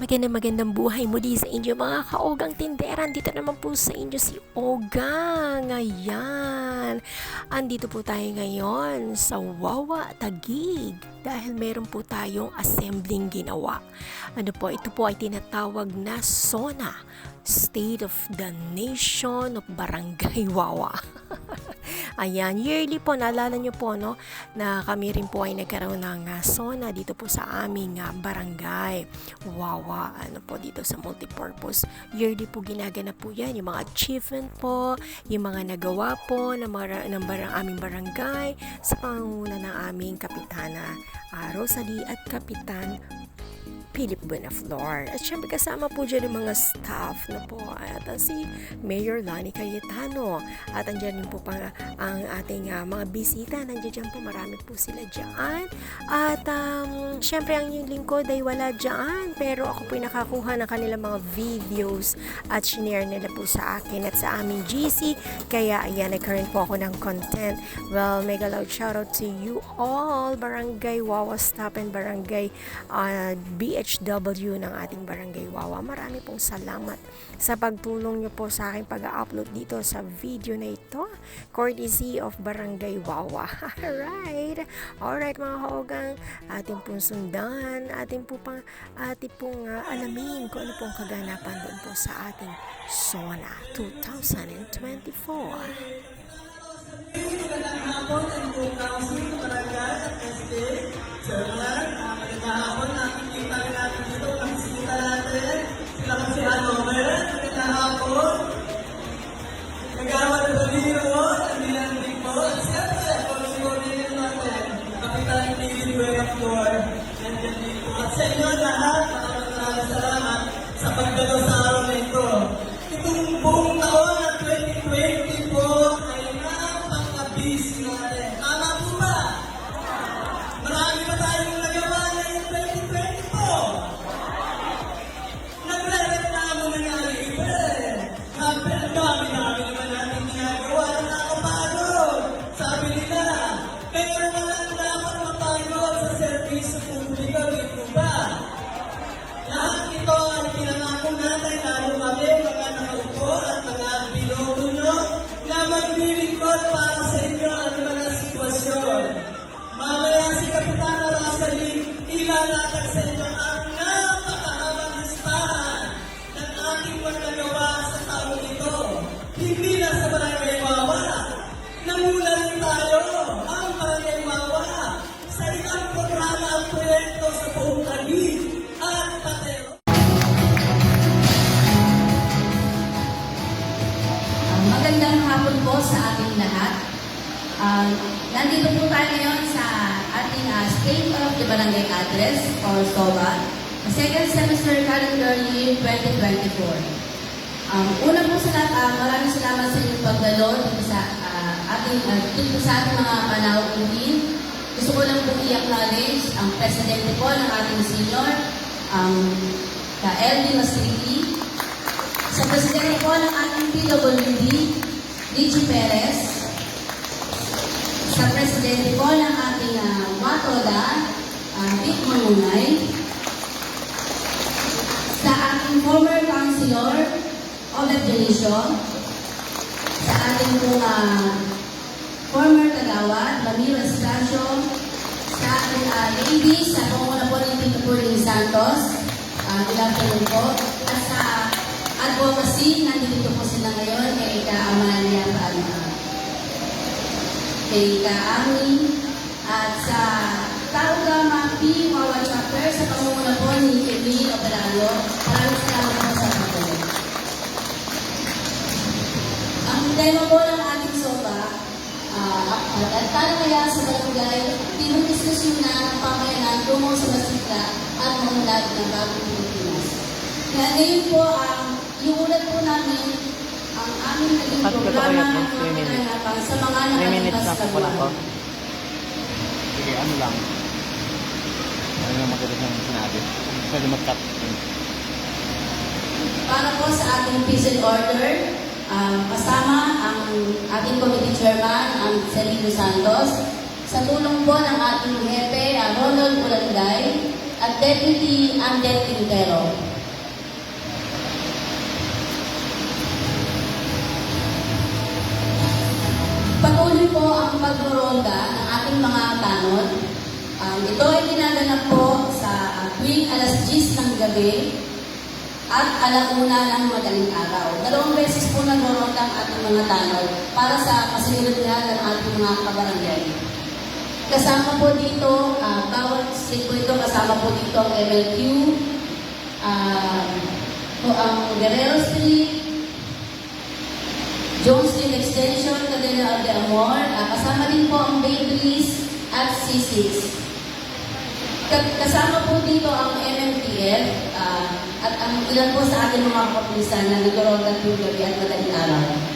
Magandang magandang buhay muli sa inyo mga kaogang tinderan. Dito naman po sa inyo si Ogang. Ayan. Andito po tayo ngayon sa Wawa Tagig dahil meron po tayong assembling ginawa. Ano po, ito po ay tinatawag na SONA, State of the Nation of Barangay Wawa. Ayan, yearly po, naalala nyo po, no, na kami rin po ay nagkaroon ng ah, SONA dito po sa aming ah, barangay. Wawa, ano po, dito sa multipurpose. Yearly po ginaganap po yan, yung mga achievement po, yung mga nagawa po ng, mga, ng barang, aming barangay sa pangunguna ng aming kapitana ah, Rosalie at Kapitan Philip Buenaflor. At syempre kasama po dyan yung mga staff na po at ah, si Mayor Lani Cayetano. At andyan din po pa ang ating ah, mga bisita. Nandiyan dyan po, marami po sila dyan. At um, syempre ang yung lingkod ay wala dyan. Pero ako po nakakuha ng kanilang mga videos at shinare nila po sa akin at sa aming GC. Kaya ayan, nagkaroon po ako ng content. Well, mega loud shoutout to you all. Barangay Wawa Stop and Barangay uh, BHW ng ating Barangay Wawa. Marami pong salamat sa pagtulong nyo po sa aking pag-upload dito sa video na ito. Courtesy of Barangay Wawa. Alright. Alright mga kaogang, ating pong sundan, ating po pang, ating pong ah, alamin kung ano pong kaganapan doon po sa ating SONA 2024. At serbisyo publiko, di po? Lahat ito ay pinangako natin lalo kami mga nakaupo at mga binugo nyo na maglilingkod para sa inyo ang mga sitwasyon. Mamaya si Kapitana proyekto sa buong Taguig at Patero. Ah, magandang hapon po sa ating lahat. Ah, nandito po tayo ngayon sa ating ah, State of the Barangay Address or SOBA, second semester calendar year 2024. Um, una po sa lahat, ah, maraming salamat sa inyong pagdalo dito sa ah, ating ah, dito sa ating mga panauhin. Gusto ko lang po i-acknowledge ang presidente po ng ating senior, ang ka LD Masriti, sa presidente po ng ating PWD, Richie Perez. Sa presidente po ng ating uh, Watoda, uh, Vic Mangunay. Sa ating former councilor, Obed Dionisio. Sa ating po uh, former kagawad, Ramiro Estacio. Sa uh, ladies, sa panguna po Tito Purling Santos. Uh, good afternoon po. At sa advocacy, nandito po sila ngayon kay Ka Amalia Palma, kay Ka Ami, at sa Tauga Mapi Wawa Chapter sa pangunguna po ni Emil Operalo. Maraming salamat po sa pagkakas. Ang tema po ng uh, at para kaya sa barangay, dinudiskusyon na ang pamayanan tungo sa masikla at maunlad ng bagong Pilipinas. Kaya ngayon po, ang yung ulat po namin, ang aming naging Ano programa ng pangangalapan sa mga 3 minutes na kagawad. Sige, ano lang. Ano yung maganda ng sinabi? Pwede mag-cut. Para po sa ating peace and order, ah, kasama ang ating committee chairman, ang Celino Santos, sa tulong po ng ating hepe, ah, Ronald Ulanday, at Deputy Ander Quintero. Patuloy po ang pagruronda ng ating mga tanod. Um, ito ay ginaganap po sa uh, tuwing alas 10 ng gabi at alauna ng madaling araw. Dalawang beses po nagroronda ang ating mga tanod para sa kasiguraduhan ng ating mga kabarangay. Kasama po dito, uh, bawat state kasama po dito ang MLQ, uh, po ang Guerrero Street, Jones Street Extension, Cadena of the Amor, ah, kasama din po ang Breeze at C6. Ka- Kasama po dito ang MMPF ah, at ang ilan po sa ating mga kapulisan na nagkaroon ng gabi at madaling araw.